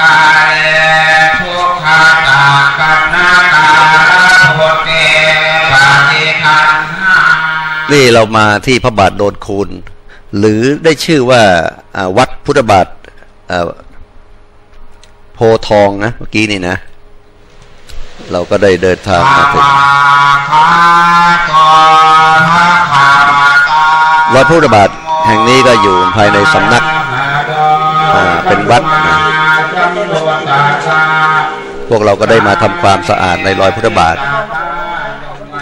กายทุกขาตากันนาตาโพเกปาติคันนี่เรามาที่พระบาทโดนคูณ หรือได้ชื่อว่าวัดพุทธบาทโพทองนะเมื่อกี้นี่นะ เราก็ได้เดินทางมาถึงวะโตรอยพระพุทธบาทแห่งนี้ก็อยู่ภายในสำนัก เป็นวัดนะพวกเราก็ได้มาทำความสะอาดในรอยพุทธบาท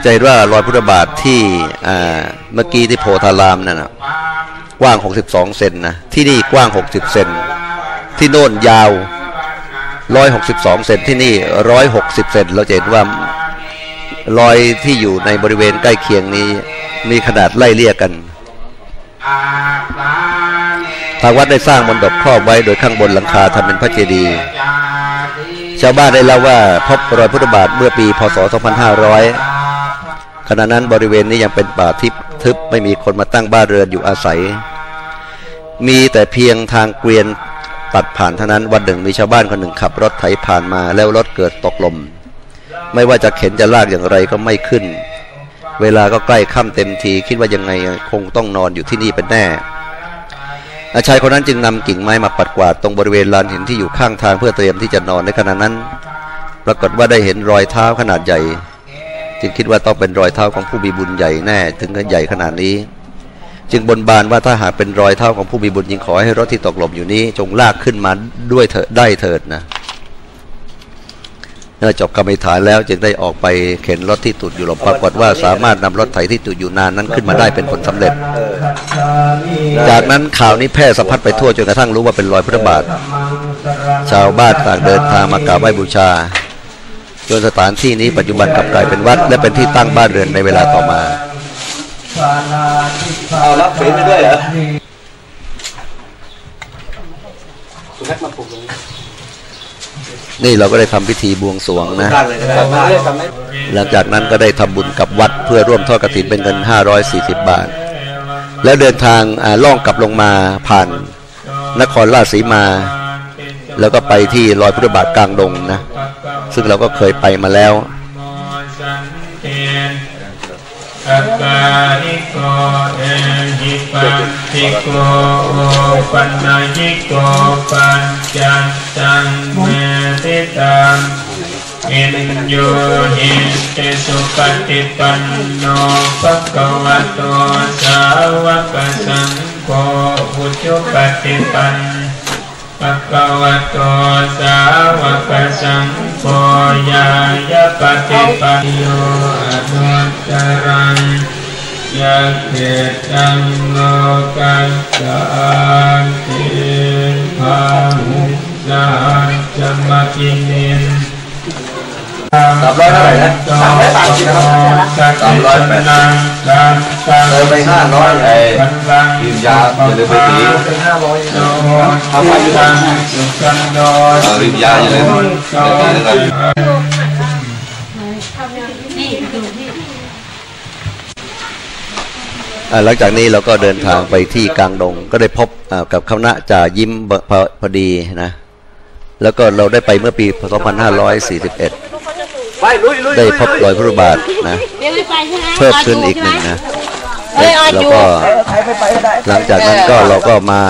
ใจว่ารอยพุทธบาทที่เมื่อกี้ที่โพธารามนั่นนะกว้าง 62 เซนนะ ที่นี่กว้าง 60 เซน ที่โน่นยาว 162 เซน ที่นี่ 160 เซน เราจะเห็นว่ารอยที่อยู่ในบริเวณใกล้เคียงนี้ มีขนาดไล่เลี่ยกัน ทางวัดได้สร้างมณฑปครอบไว้โดยข้างบนหลังคาทำเป็นพระเจดีย์ชาวบ้านได้เล่าว่าพบรอยพุทธบาทเมื่อปี พศ 2500 ขณะนั้นบริเวณนี้ยังเป็นป่าทิพย์ทึบไม่มีคนมาตั้งบ้านเรือนอยู่อาศัย มีแต่เพียงทางเกวียนตัดผ่านเท่านั้นวันหนึ่งมีชาวบ้านคนหนึ่งขับรถไถผ่านมาแล้วรถเกิดตกลม ไม่ว่าจะเข็นจะลากอย่างไรก็ไม่ขึ้น เวลาก็ใกล้ค่ำเต็มทีคิดว่ายังไงคงต้องนอนอยู่ที่นี่เป็นแน่ อาชายคนนั้นจึงนำกิ่งไม้มาปัดกวาดตรงบริเวณลานหินที่อยู่ข้างทางเพื่อเตรียมที่จะนอนในขณะนั้น ปรากฏว่าได้เห็นรอยเท้าขนาดใหญ่ จึงคิดว่าต้องเป็นรอยเท้าของผู้มีบุญใหญ่แน่ ถึงกับใหญ่ขนาดนี้ จึงบนบานว่าถ้าหากเป็นรอยเท้าของผู้มีบุญยิ่งขอให้รถที่ตกหล่มอยู่นี้ จงลากขึ้นมาด้วยเถิดได้เถิดนะ เมื่อจบกรรมฐานแล้วจึงได้ออกไปเข็นรถที่ตุดอยู่หลบปรากฏว่าสามารถนำรถไถที่ตุดอยู่นานนั้นขึ้นมาได้เป็นผลสำเร็จ จากนั้นข่าวนี้แพร่สะพัดไปทั่วจนกระทั่งรู้ว่าเป็นรอยพุทธบาท ชาวบ้านต่างเดินทางมากราบไหว้บูชาจนสถานที่นี้ปัจจุบันกลับกลายเป็นวัด และเป็นที่ตั้งบ้านเรือนในเวลาต่อมาเอารับเฟซไปด้วยเหรอสุนัขมาปลุกตรง นี้นี่เราก็ได้ทำพิธีบวงสรวงนะได้เลยนะครับได้ทำให้หลังจากนั้นก็ได้ทำบุญกับวัดเพื่อร่วมทอดกฐินเป็นเงิน 540 บาท แล้วเดินทางอ่าล่องกลับลงมาผ่านนครราชสีมา แล้วก็ไปที่รอยพุทธบาทกลางดงนะ ซึ่งเราก็เคยไปมาแล้ว อักาลิโกเอหิปันติโกโอปัญญิโกปัญจันตังเมติตังอินโยหิตสุปฏิปันโนภะคะวะโตสาวกสังโฆอุจุปฏิปันภะ ปะวะโตสาวกสังโฆยายะปฏิปันโยอนุตตรังยะเขตังโลกัสสานติภาหุสาจมกินิน สามร้อยเท่าไหร่นะสามร้อยสามสิบครับสามร้อยแปดสิบเติมไปห้าร้อยไอ้ยืมยาอย่าลืมไปสีเป็นห้าร้อยเอาไปยู่ทางเอาริมยาอย่าลืมเดี๋ยวนี้นะครับหลังจากนี้เราก็เดินทางไปที่กลางดง ก็ได้พบกับคณะจ่ายิ้มพพพอดีนะ แล้วก็เราได้ไปเมื่อปี 2541 ไปลุยลุยได้พบรอยพระบาทนะเดี๋ยวไม่ไปใช่ไหมเพิ่มขึ้นอีกหนึ่งนะเอ้ยออดแล้วอยู่ก็หลังจากนั้นก็เราก็มา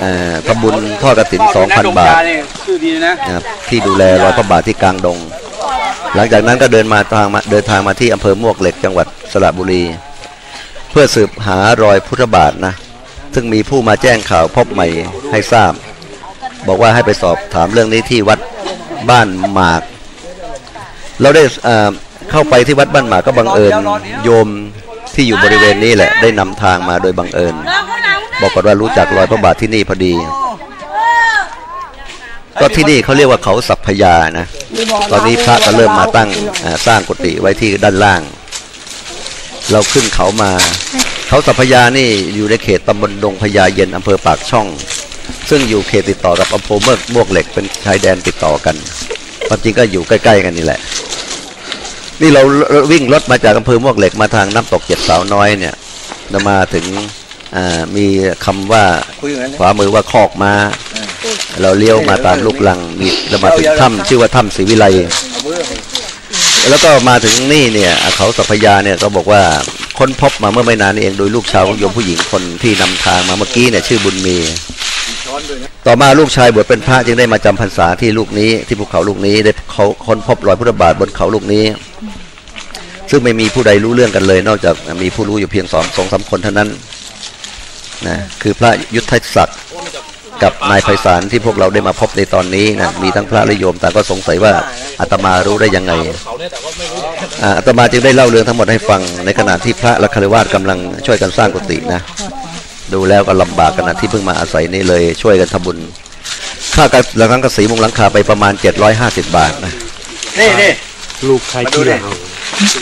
เอ่อทำบุญทอดกฐิน2,000 บาทชื่อดีนะนะครับที่ดูแลรอยพระบาทที่กลางดง หลังจากนั้นก็เดินมาทางมาเดินทางมาที่อำเภอมวกเหล็กจังหวัดสระบุรี เพื่อสืบหารอยพุทธบาทนะซึ่งมีผู้มาแจ้งข่าวพบใหม่ให้ทราบ บอกว่าให้ไปสอบถามเรื่องนี้ที่วัดบ้านหมาก เราได้เข้าไปที่วัดบ้านหมากก็บังเอิญโยมที่อยู่บริเวณนี้แหละ ได้นำทางมาโดยบังเอิญ บอกกันว่ารู้จักรอยพระบาทที่นี่พอดี ก็ที่นี่เขาเรียกว่าเขาสัพพยานะ ตอนนี้พระก็เริ่มมาตั้งสร้างกุฏิไว้ที่ด้านล่าง เราขึ้นเขามา เขาสัพพยานี่อยู่ในเขตตำบลดงพญาเย็นอำเภอปากช่อง ซึ่งอยู่เขตติดต่อกับอำเภอเมืองมวกเหล็กเป็นชายแดนติดต่อกัน ความจริงก็อยู่ใกล้ๆกันนี่แหละ นี่เราวิ่งรถมาจากอำเภอมวกเหล็กมาทางน้ำตกเจ็ดสาวน้อยเนี่ยเรามาถึงอ่ามีคำว่าคุยอย่างนั้นขวามือว่าคอกมาเราเลี้ยวมาตามลูกลังมีเรามาถึงถ้ำชื่อว่าถ้ำศรีวิไลแล้วก็มาถึงนี่เนี่ยเขาสัพยาเนี่ยก็บอกว่าค้นพบมาเมื่อไม่นานนี้เองโดยลูกชาวของโยมผู้หญิงคนที่นำทางมาเมื่อกี้เนี่ยชื่อบุญมี ต่อมาลูกชายบวชเป็นพระจึงได้มาจำพรรษาที่ลูกนี้ที่ภูเขาลูกนี้ได้เขาค้นพบรอยพุทธบาทบนเขาลูกนี้ ซึ่งไม่มีผู้ใดรู้เรื่องกันเลย นอกจากมีผู้รู้อยู่เพียงสองสองสามคนเท่านั้นนะคือพระยุทธศักดิ์กับนายไพศาลที่พวกเราได้มาพบในตอนนี้นะมีทั้งพระและโยมต่างก็สงสัยว่าอาตมารู้ได้ยังไงอาตมาจึงได้เล่าเรื่องทั้งหมดให้ฟังในขณะที่พระและคารวาสกำลังช่วยกันสร้างกุฏินะ ดูแล้วก็ลำบากกันนะที่เพิ่งมาอาศัยนี่เลยช่วยกันทำบุญ ค่าการหลังกระสีมุงหลังคาไปประมาณ 750 บาทนะนี่นี่ลูกใครกินเหล้า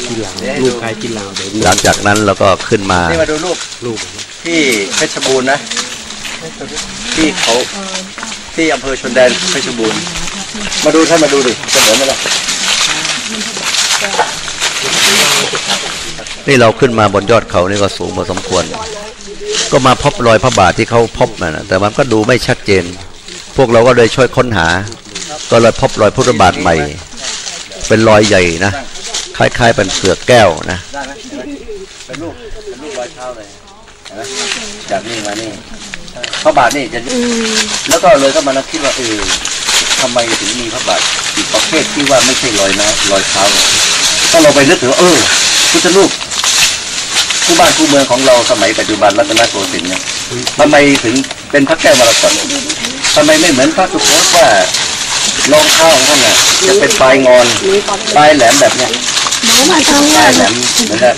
กินเหล้าลูกใครกินเหล้าเดี๋ยวหลังจากนั้นเราก็ขึ้นมานี่มาดูรูปลูกที่เพชรบูรณ์นะ ที่เขาที่อำเภอชนแดนเพชรบูรณ์มาดูท่านมาดูดิจะเหมือนไหมล่ะนี่เราขึ้นมาบนยอดเขานี่ก็สูงพอสมควร ก็มาพบรอยพระบาทที่เขาพบนะแต่มันก็ดูไม่ชัดเจน พวกเราก็เลยช่วยค้นหา ก็เลยพบรอยพุทธบาทใหม่ เป็นรอยใหญ่นะคล้ายๆเป็นเปลือกแก้วนะเป็นรูปเป็นรูปรอยเท้าเลยจากนี่มานี่พระบาทนี่จะแล้วก็เลยก็มานึกคิดว่าเออทำไมถึงมีพระบาทอีกประเภทที่ว่าไม่ใช่รอยนะรอยเท้าก็เราไปนึกถึงเออพุทธรูป คู่บ้านคู่เมืองของเราสมัยปัจจุบันรัตนโกสินทร์เนี่ยทำไมถึงเป็นพระแก้วมรกตทำไมไม่เหมือนพระสุโขทัยว่ารองเท้าของท่านน่ะจะเป็นปลายงอนปลายแหลมแบบเนี้ยมาทำใช่งานแหลมเหมือนกับ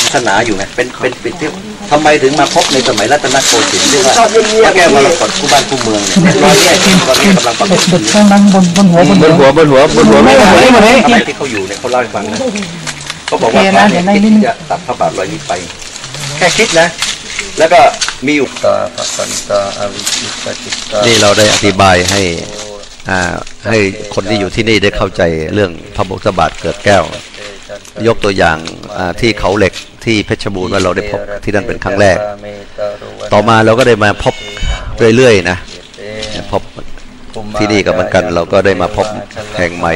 ศาสนาอยู่ไงเป็นเป็นปิดที่ทำไมถึงมาพบในสมัยรัตนโกสินทร์เรียกว่าพระแก้วมรกตคู่บ้านคู่เมืองเนี่ยเป็นรอยแยกที่ตอนนี้กำลังปรากฏอยู่ข้างนั้นบนบนหัวบนบนหัวบนหัวบนหัวไม่หัวนี่หมดเลยสมัยที่เขาอยู่เนี่ยเขาเล่าให้ฟังนะ เขาบอกว่าโอเคนะเดี๋ยวในนี้จะตัดพระบาทรอยนี้ไป แค่คิดนะ แล้วก็มีอุปตาปัสสันตาอวิชิตจิตตานี่เราได้อธิบายให้อ่าให้คนที่อยู่ที่นี่ได้เข้าใจเรื่องพระพุทธบาทเกิดแก้ว ยกตัวอย่างอ่าที่เขาเหล็กที่เพชรบูรณ์ว่าเราได้พบที่นั่นเป็นครั้งแรก ต่อมาเราก็ได้มาพบเรื่อยๆนะพบที่นี่ก็เหมือนกัน เราก็ได้มาพบแห่งใหม่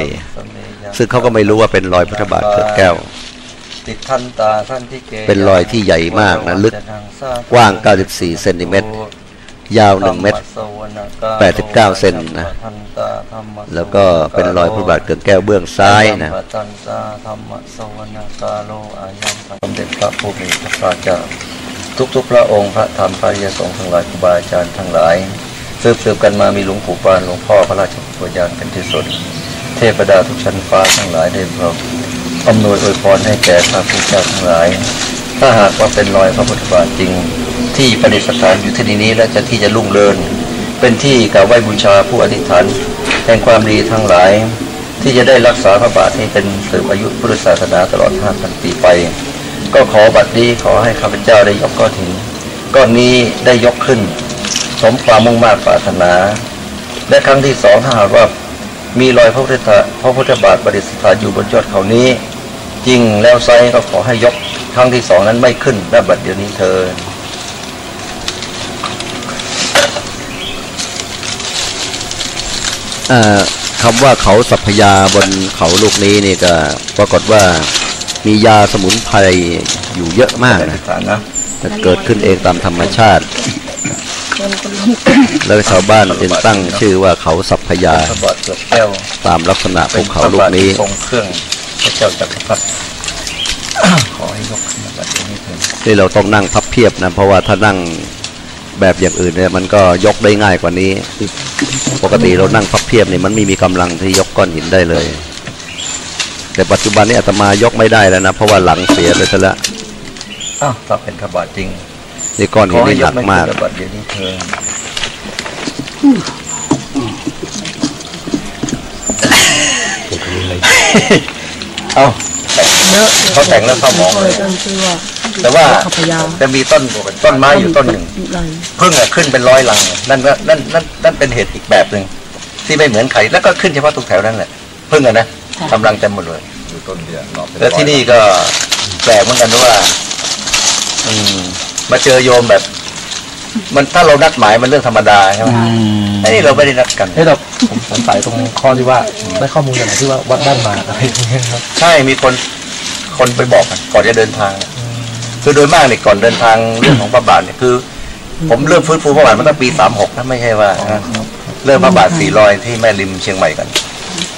ซึ่งเขาก็ไม่รู้ว่าเป็นรอยพุทธบาทเกิดแก้ว เกเป็นรอยที่ใหญ่มากนะลึกกว้าง 94 เซนติเมตร ยาว 1 เมตร 89 เซนนะ แล้วก็เป็นรอยพุทธบาทเกิดแก้วเบื้องซ้ายนะตันตาธรรมสวรรกาโลอายัมสมเด็จพระผู้มีพระภาคเจ้าทุกๆ พระองค์พระธรรมพระยสงฆ์ทั้งหลายครูบาอาจารย์ทั้งหลายสืบสืบกันมามีหลวงปู่ปานหลวงพ่อพระราชปุญญาณเป็นที่สุด เทพดาทุกชั้นฟ้าทั้งหลายได้พร้อม อำนวยอวยพรให้แก่พระพุทธเจ้าทั้งหลาย ถ้าหากว่าเป็นรอยพระพุทธบาทจริง ที่ประดิษฐานอยู่ที่นี้และจะที่จะรุ่งเรืองเป็นที่กราบไหว้บูชาผู้อธิษฐานแห่งความดีทั้งหลาย ที่จะได้รักษาพระบาทให้เป็นสืบอายุพุทธศาสนาตลอด5,000ปีไป ก็ขอบัดนี้ขอให้ข้าพเจ้าได้ยกก้อนหินก้อนนี้ได้ยกขึ้น สมความมุ่งมา่ปรารถนา และครั้งที่สองถ้าหากว่ามีรอยพระพุทธพระพุทธบาทประดิษฐานอยู่บนยอดเขานี้ จริงแล้วไซก็ขอให้ยกครั้งที่สองนั้นไม่ขึ้นณบัดเดี๋ยวนี้เธอญอ่าคำว่าเขาสัพยาบนเขาลูกนี้นี่ก็ปรากฏว่ามียาสมุนไพรอยู่เยอะมากนะฐานนะแต่เกิดขึ้นเองตามธรรมชาติ แล้วชาวบ้านจึงตั้งชื่อว่าเขาสัพยาพระบาทเกือบแก้วตามลักษณะเป็ภูนพเขาระลูบากทนี้ที่ทรง เครื่องพระเจ้าจักรพรรดิขอให้ยกขึ้นณบัดเดี๋ยวนี้เธอญที่เราต้องนั่งพับเพียบนะ เพราะว่าถ้านั่งแบบอย่างอื่นเนี่ยมันก็ยกได้ง่ายกว่านี้ ปกติเรานั่งพับเพียบเนี่ยมันไม่มีกำลังที่ยกก้อนหินได้เลย แต่ปัจจุบันนี้อาตมายกไม่ได้แล้วนะ เพราะว่าหลังเสียไปซะแล้วอ้าวถ้าเป็นพระบาทจริงนี่ก้อนขหิอนให้นี่ยหนักกไม่มากขึ้นณบัดเดี๋ยวนี้เธอญ เอาเขาแต่งแล้วเข้ามองเลยแต่ว่าจะมีต้นต้นไม้อยู่ต้นหนึ่งพึ่งอะขึ้นเป็นร้อยลังนั่นก็นั่นนั่นนั่นเป็นเหตุอีกแบบหนึ่งที่ไม่เหมือนใครแล้วก็ขึ้นเฉพาะตรงแถวนั้นแหละพึ่งอะนะกำลังเต็มหมดเลย อยู่ต้นเดียวรอบเป็นแล้วที่นี่ก็แปลกเหมือนกันว่า อืมมาเจอโยมแบบ มันถ้าเรานัดหมายมันเรื่องธรรมดาใช่ไหมไอ้นี่เราไม่ได้นัดกันเฮ้ยแต่ผมสงสัยตรงข้อที่ว่าได้ข้อมูลจากไหนที่ว่าวัดบ้านหมากอะไรอย่างเงี้ยครับใช่มีคนคนไปบอกกันก่อนจะเดินทาง คือโดยมากเนี่ยก่อนเดินทางเรื่องของพระบาทเนี่ยคือ ผมเริ่มฟื้นฟูพระบาทมาตั้งปีสามหกนะไม่ใช่ว่านะเริ่มพระบาทสี่รอยที่แม่ริมเชียงใหม่กัน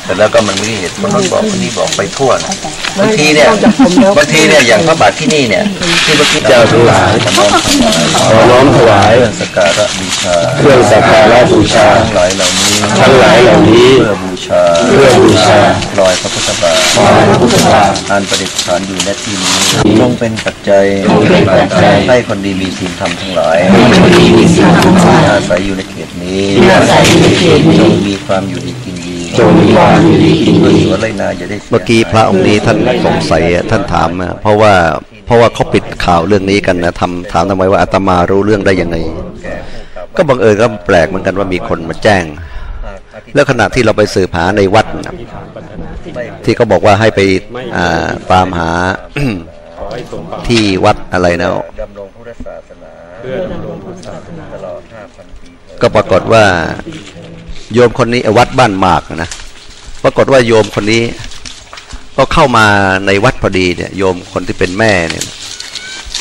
แต่แล้วก็มันไม่มีเหตุคนนู้นบอกคนนี้บอกไปทั่วนะบางทีเนี่ยบางทีเนี่ยอย่างพระบาทที่นี่เนี่ยที่เมื่อกี้เจ้าทั้งหลายน้อมถวายเครื่องสักการะบูชาเครื่องสักการะบูชาทั้งหลายเหล่านี้ทั้งหลายเหล่านี้เพื่อบูชาเพื่อบูชารอยพระพุทธบาทรอยพระพุทธบาทอันประดิษฐานอยู่ณที่นี้จงเป็นปัจจัยให้คนดีมีศีลธรรมทั้งหลายอาศัยอยู่ในเขตนี้จงมีความอยู่ดีกินดี จงมีความอยู่ดีกินดีว่าไรนาจะได้เมื่อกี้พระองค์นี้ท่านสงสัยอะท่านถามอะเพราะว่าเพราะว่าเขาปิดข่าวเรื่องนี้กันนะทำถามทำไมว่าอาตมารู้เรื่องได้ยังไง ก็บังเอิญก็แปลกเหมือนกันว่ามีคนมาแจ้ง แล้วขณะที่เราไปสืบหาในวัดนะที่เขาบอกว่าให้ไปอ่าตามหาที่วัดอะไรนะดำรงพุทธศาสนาเพื่อดำรงพุทธศาสนาตลอด5,000ปีก็ปรากฏว่า โยมคนนี้วัดบ้านหมากนะปรากฏว่าโยมคนนี้ ก็เข้ามาในวัดพอดีเนี่ย โยมคนที่เป็นแม่เนี่ย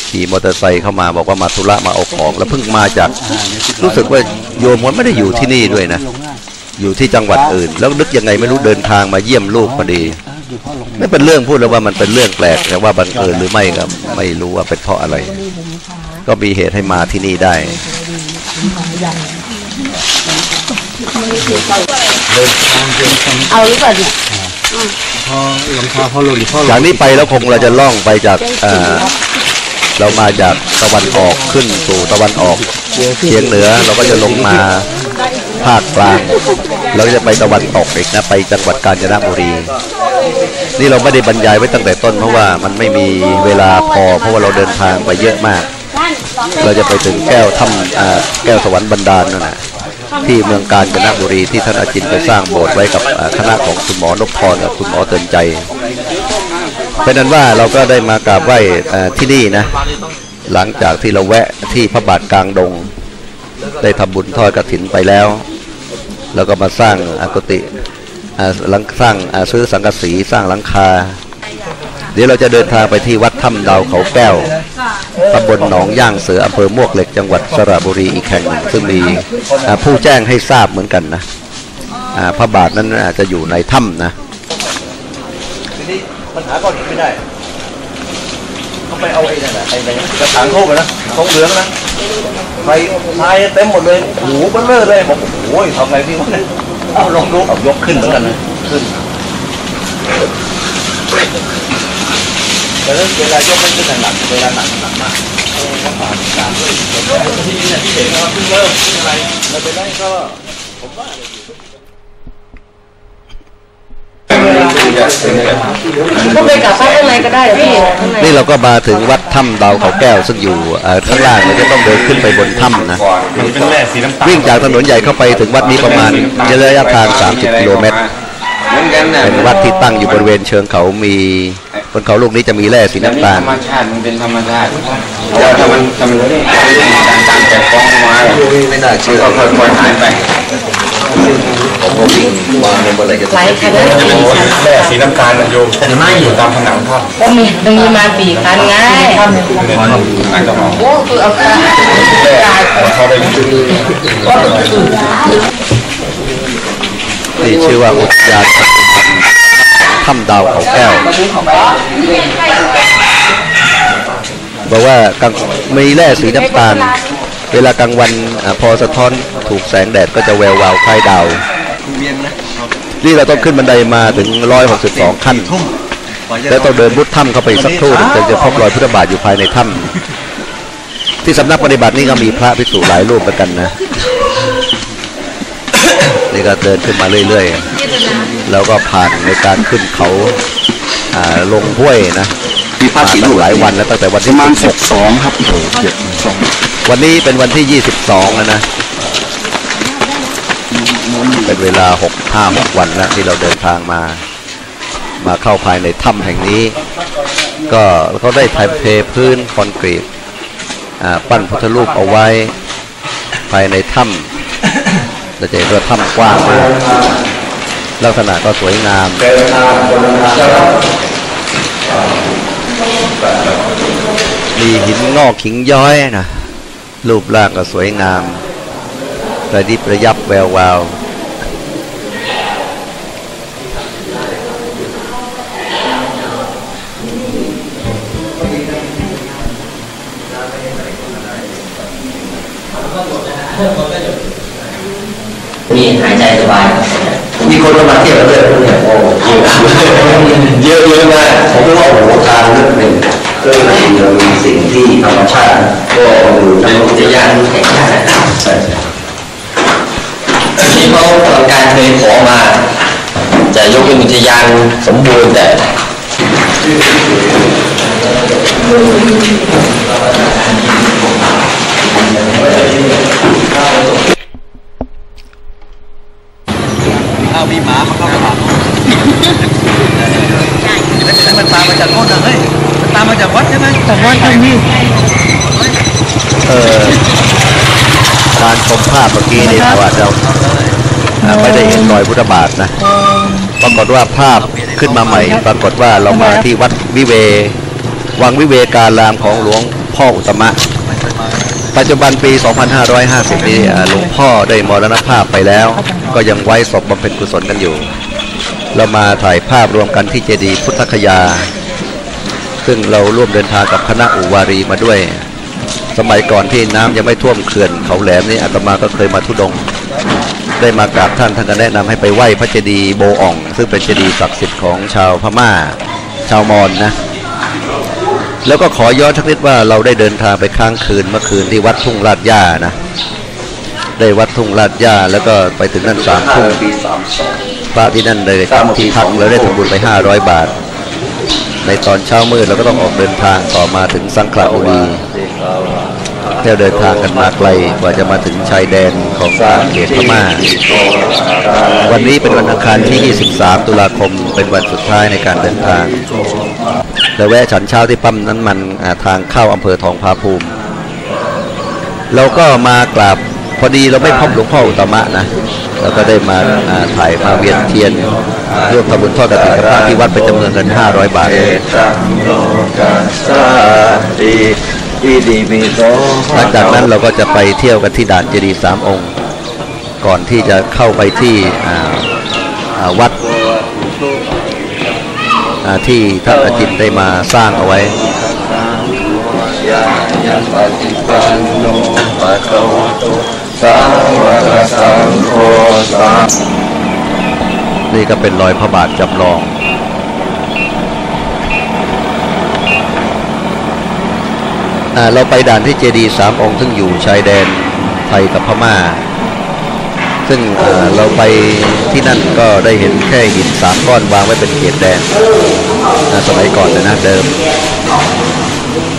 ขี่มอเตอร์ไซค์เข้ามาบอกว่ามาธุระมาเอาของ แล้วเพิ่งมาจาก รู้สึกว่าโยมมันไม่ได้อยู่ที่นี่ด้วยนะอยู่ที่จังหวัดอื่น แล้วนึกยังไงไม่รู้เดินทางมาเยี่ยมลูกพอดีไม่เป็นเรื่องพูดแล้วว่ามันเป็นเรื่องแปลกแต่ว่าบังเอิญหรือไม่ก็ไม่รู้ว่าเป็นเพราะอะไร ก็มีเหตุให้มาที่นี่ได้ เอาหรือเปล่าเนี่ยพอหลวงพ่อพ่อหลวงพ่อจากนี้ไปแล้วคงเราจะล่องไปจากเรามาจากตะวันออกขึ้นสู่ตะวันออกเฉียงเหนือเราก็จะลงมาภาคกลางเราจะไปตะวันตกอีกนะไปจังหวัดกาญจนบุรี นี่เราไม่ได้บรรยายไว้ตั้งแต่ต้นเพราะว่ามันไม่มีเวลาพอ เพราะว่าเราเดินทางไปเยอะมาก เราจะไปถึงแก้วถ้ำแก้วสวรรค์บันดาลนั่นนะ ที่เมืองกาญจนบุรีที่ท่านอาจินไปสร้างโบสถ์ไว้กับคณะของคุณหมอนพพรกับคุณหมอเตือนใจ เป็นนั้นว่าเราก็ได้มากราบไหว้ที่นี่นะ หลังจากที่เราแวะที่พระบาทกลางดง ได้ทำบุญทอดกระถินไปแล้ว แล้วก็มาสร้างอากุติหลังสร้างซื้อสังกะสีสร้างหลังคา เดี๋ยวเราจะเดินทางไปที่วัดถ้ำดาวเขาแก้ว ตำบลหนองย่างเสืออำเภอมวกเหล็กจังหวัดสระบุรีอีกแห่งหนึ่งซึ่งมีอ่าผู้แจ้งให้ทราบเหมือนกันนะอ่าพระบาทนั้นอาจจะอยู่ในถ้ำนะทีนี้มันหาก้อนหินไม่ได้เขาไปเอาไอ้นั่นน่ะไอ้อะไรนะกระถางทูบอะนะทองเหลืองนะไฟไฟเต็มหมดเลยโอ้โหเบลเลอร์เลยบอกโอ้ยทำไงพี่วะเนี่ยเอาลองดูเอายกขึ้นเหมือนกันนะขึ้น แต่เวลายกไม่ขึ้นหนักเวลาหนักหนักมากเออก็ผ่านการด้วยที่นี่เนี่ยที่เห็นว่าเพิ่งเริ่มเพิ่งอะไรไม่เป็นไรก็ผมว่าก็ไปกลับข้างในก็ได้เหรอพี่ข้างในนี่เราก็มาถึงวัดถ้ำดาวเขาแก้วซึ่งอยู่เอ่อข้างล่างเราจะต้องเดินขึ้นไปบนถ้ำนะมันเป็นแร่สีน้ำตาลวิ่งจากถนนใหญ่เข้าไปถึงวัดนี้ประมาณระยะทาง 30 กิโลเมตรเหมือนกันนะเป็นวัดที่ตั้งอยู่บริเวณเชิงเขามี บนเขาลูกนี้จะมีแร่สีน้ำตาลธรรมชาติมันเป็นธรรมชาติแต่ถ้ามันถ้ามันจางๆแต่ฟองมาไม่น่าเชื่อก็ค่อยๆหายไปผมก็วิ่งมาในเมื่อไหรจะไหลคันนั้นสี่คันแร่สีน้ำตาลนะโยมจะไม่อยู่ตามผนังถ้ำก็มีมันมีมาสี่คันไงในถ้ำอาจจะมองโอ้คือเอาคันเขาไปที่ชื่อว่าอุทยาน ถ้ำดาวเขาแก้วบอกว่ากลางมีแร่สีน้ำตาล เวลากลางวันอาพอสะท้อนถูกแสงแดดก็จะแวววาวคล้ายดาวนี่เราต้องขึ้นบันไดมาถึง 162 ขั้น แล้วต้องเดินมุดถ้ำเข้าไปสักครู่ถึงจะพบรอยพุทธบาทอยู่ภายในถ้ำที่สำนักปฏิบัตินี่ก็มีพระภิกษุหลายรูปเหมือนกันนะ นี่ก็เดินขึ้นมาเรื่อยๆ แล้วก็ผ่านในการขึ้นเขาอ่าลงห้วยนะมีพระสีหลายวันแล้วตั้งแต่วันที่ประมาณสิบสองครับวันนี้เป็นวันที่ยี่สิบสองแล้วนะเป็นเวลาหกห้าหกวันแล้วที่เราเดินทางมา มาเข้าภายในถ้ำแห่งนี้ ก็เขาได้ไทยเทพื้นคอนกรีตอ่าปั้นพุทธรูปเอาไว้ภายในถ้ำเราจะเห็นว่าถ้ำกว้างมาก ลักษณะก็สวยงามมีหินงอกหิงย้อยนะรูปร่างก็สวยงาม ประดิประยับแวววาวมีหายใจสบาย คนมาเที่ยวเลยเนี่ยโอ้เยอะเยอะมากผมก็ว่าโอ้โหทางเลือกหนึ่งก็เลยเรามีสิ่งที่ธรรมชาติก็ดูเป็ทั้นอุทยานแห่งชาติใช่ที่เขาทำการเคยขอมา จะยกเป็นอุทยานสมบูรณ์แต่ เอามีหมามาเข้าปากมันตามมาจากโน่นนะเฮ้ยมันตามมาจากวัดใช่ไหมจากวัดครับพี่ เออการชมภา พเมื่อกี้นี่เราอาจจะอ่าไม่ได้เห็นรอยพุทธบาทนะปรากฏว่าภาพขึ้นมาใหม่ ปรากฏว่าเรามาที่วัดวิเว วังวิเวการามของหลวงพ่ออุตมะ ปัจจุบันปี 2550 นี้อ่หลวงพ่อได้มรณภาพไปแล้ว ก็ยังไว้ศพบำเพ็ญกุศลกันอยู่ เรามาถ่ายภาพรวมกันที่เจดีย์พุทธคยา ซึ่งเราร่วมเดินทางกับคณะอุวารีมาด้วย สมัยก่อนที่น้ำยังไม่ท่วมเขื่อนเขาแหลมนี่อาตมาก็เคยมาทุดง ได้มากราบท่านท่านก็แนะนำให้ไปไหว้พระเจดีย์โบอ่อง ซึ่งเป็นเจดีย์ศักดิ์สิทธิ์ของชาวพม่า ชาวมอญนะแล้วก็ขอย้อนสักนิดว่าเราได้เดินทางไปค้างคืนเมื่อคืนที่วัดทุ่งลาดย่านะ ได้วัดทุ่งลาดย่าแล้วก็ไปถึงนั่นสามทุ่มปีสามสองพระที่นั่นเลยจัดที่พักแล้วได้ทำบุญไป500บาท ในตอนเช้ามืดเราก็ต้องออกเดินทางต่อมาถึงสังขละบุรี เที่ยวเดินทางกันมาไกลกว่าจะมาถึงชายแดนของเขตพม่า วันนี้เป็นวันอังคารที่ 23 ตุลาคมเป็นวันสุดท้ายในการเดินทางแล้วแวะฉันเช้าที่ปั๊มน้ำมันทางเข้าอำเภอทองผาภูมิ เราก็มากราบพอดีเราไม่พบหลวงพ่ออุตมะนะเราก็ได้มาถ่ายมาเวียนเทียนร่วมทำบุญทอดกฐินกับพระที่วัดเป็นจำนวนเงิน 500 บาท หลังจากนั้นเราก็จะไปเที่ยวกันที่ด่านเจดีย์สามองค์ ก่อนที่จะเข้าไปที่วัดที่ท่านอาจินได้มาสร้างเอาไว้นี่ก็เป็นรอยพระบาทจำลอง อ่า เราไปด่านที่เจดีย์สามองค์ซึ่งอยู่ชายแดนไทยกับพม่า ซึ่งเราไปที่นั่นก็ได้เห็นแค่หินสามก้อนวางไว้เป็นเขตแดนสมัยก่อนเลยนะเดิม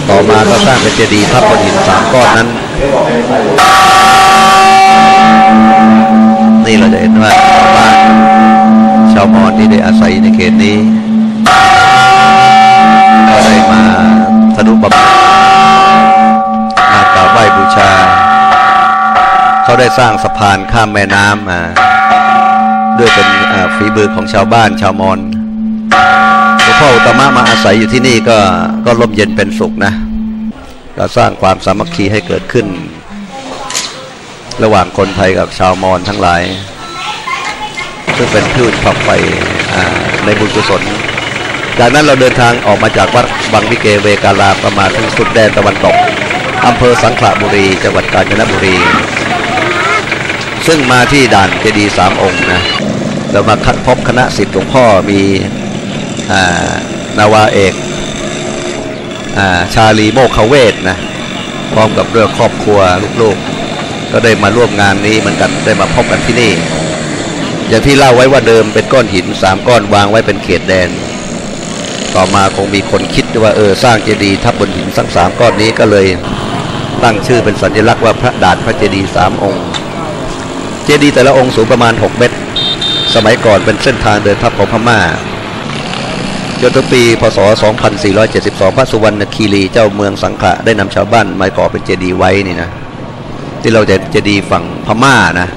ต่อมาก็สร้างเป็นเจดีย์ทับบนหินสามก้อนนั้น นี่เราจะเห็นว่าชาวบ้านชาวมอญที่ได้อาศัยในเขตนี้ ก็ได้มาทนุบำรุง ชา เขาได้สร้างสะพานข้ามแม่น้ำมาด้วยเป็นฝีมือของชาวบ้านชาวมอญหลวงพ่ออุตมะมาอาศัยอยู่ที่นี่ก็ก็ร่มเย็นเป็นสุขนะ ก็สร้างความสามัคคีให้เกิดขึ้น ระหว่างคนไทยกับชาวมอญทั้งหลาย ซึ่งเป็นผู้ฝักใฝ่อ่าในบุญกุศล จากนั้นเราเดินทางออกมาจากวัดบางวิเกเวการามก็มาณถึงสุดแดนตะวันตก อำเภอสังขละบุรี จังหวัดกาญจนบุรี ซึ่งมาที่ด่านเจดีสามองค์นะเรามาคัดพบคณะสิทธิ์หลวงพ่อมีอานาวาเอกอาชาลีโมกขเวทนะพร้อมกับเรื่องครอบครัวลูกๆ ก็ได้มาร่วมงานนี้เหมือนกันได้มาพบกันที่นี่ อย่างที่เล่าไว้ว่าเดิมเป็นก้อนหินสามก้อนวางไว้เป็นเขตแดน ต่อมาคงมีคนคิดว่าเออสร้างเจดีย์ทับบนหินทั้งสามก้อนนี้ก็เลยตั้งชื่อเป็นสัญลักษณ์ว่าพระดาษพระเจดีย์สามองค์ เจดีย์แต่ละองค์สูงประมาณ 6 เมตร สมัยก่อนเป็นเส้นทางเดินทัพของพม่าจนถึงปี พศ 2472 พระสุวรรณคีรีเจ้าเมืองสังขะได้นำชาวบ้านมาก่อเป็นเจดีย์ไว้นี่นะที่เราจะเจดีย์ฝั่งพม่านะ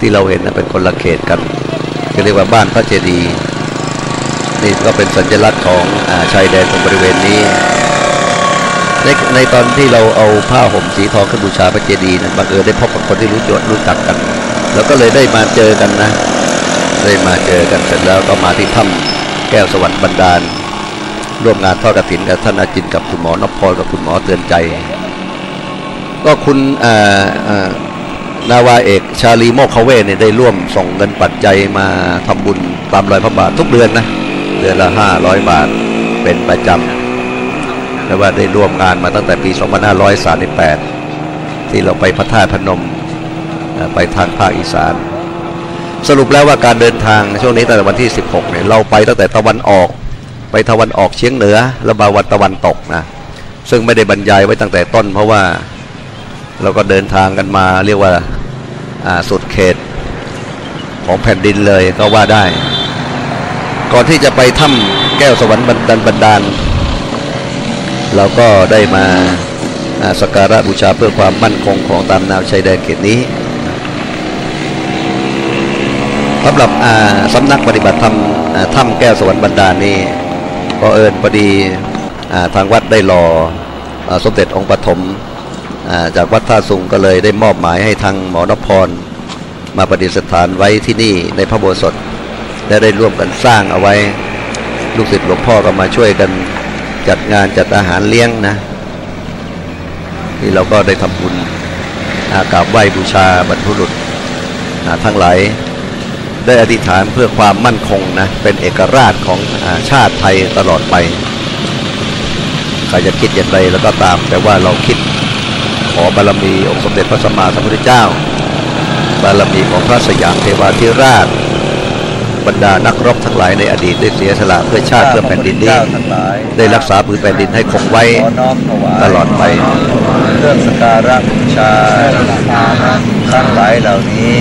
ที่เราเห็นนะเป็นคนละเขตกันก็เรียกว่าบ้านพระเจดีย์ นี่ก็เป็นสัญลักษณ์ของอชายแดนตรงบริเวณนี้ในในตอนที่เราเอาผ้าห่มสีทองขึ้นบูชาพระเจดีย์นะบังเอิญได้พบกับคนที่รู้จดรู้จักกัน แล้วก็เลยได้มาเจอกันนะได้มาเจอกันเสร็จแล้วก็มาที่ถ้ำแก้วสวรรค์บันดาล ร่วมงานทอดกฐินกับท่านอาจินกับคุณหมอนพพรกับคุณหมอเตือนใจ ก็คุณนาวาเอกชาลีโมกเขาเวเนี่ยได้ร่วมส่งเงินปัจจัยมาทำบุญตามรอยพระบาททุกเดือนนะ เดือนละห้าร้อยบาทเป็นประจำแต่ว่าได้ร่วมงานมาตั้งแต่ปี 2538 ที่เราไปพระธาตุพนมไปทางภาคอีสาน สรุปแล้วว่าการเดินทางช่วงนี้ตั้งแต่วันที่ 16เนี่ยเราไปตั้งแต่ตะวันออก ไปตะวันออกเฉียงเหนือแล้วมาวันตะวันตกนะซึ่งไม่ได้บรรยายไว้ตั้งแต่ต้น เพราะว่าเราก็เดินทางกันมาเรียกว่าอ่าสุดเขตของแผ่นดินเลยก็ว่าได้ ก่อนที่จะไปถ้ำแก้วสวรรค์บันดาลบันดาล เราก็ได้มาสักการะบูชาเพื่อความมั่นคงของตามแนวชายแดนเขตนี้สำหรับสำนักปฏิบัติธรรมถ้ำแก้วสวรรค์บรรดาลนี่ก็เอิญพอดีทางวัดได้รออสมเด็จองค์ปฐมาจากวัดท่าสุงก็เลยได้มอบหมายให้ทางหมอนพรมาประดิษฐานไว้ที่นี่ในพระโบสถ และได้ร่วมกันสร้างเอาไว้ ลูกศิษย์หลวงพ่อก็มาช่วยกันจัดงานจัดอาหารเลี้ยงนะนี่เราก็ได้ทำบุญอากราบไหว้บูชาบรรพุรุษทั้งหลายได้อธิษฐานเพื่อความมั่นคงนะเป็นเอกราชของอาชาติไทยตลอดไปใครจะคิดอย่างไรแล้วก็ตาม แต่ว่าเราคิดขอบารมีองค์สมเด็จพระสัมมาสัมพุทธเจ้า บารมีของพระสยามเทวาธิราช บรรดานักรบทั้งหลายในอดีตได้เสียสละเพื่อชาติเพื่อแผ่นดินนี้เจ้าทั้งหลายได้รักษาผืนแผ่นดินให้คงไว้ขอน้อมถวายตลอดไปเครื่องสักการะบูชาทั้งหลายเหล่านี้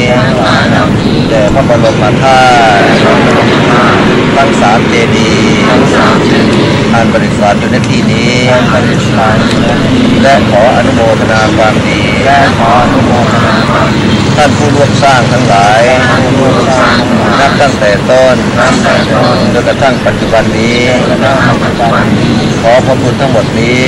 แด่พระบรมธาตุ ทั้งสามเจดีย์อันบริสุทธิ์อยู่ในที่นี้และขออนุโมทนาความดีและขออนุโมทนาท่านผู้ร่วมสร้างทั้งหลาย นับตั้งแต่ต้นจนกระทั่งปัจจุบันนี้ ขอผลบุญทั้งหมดนี้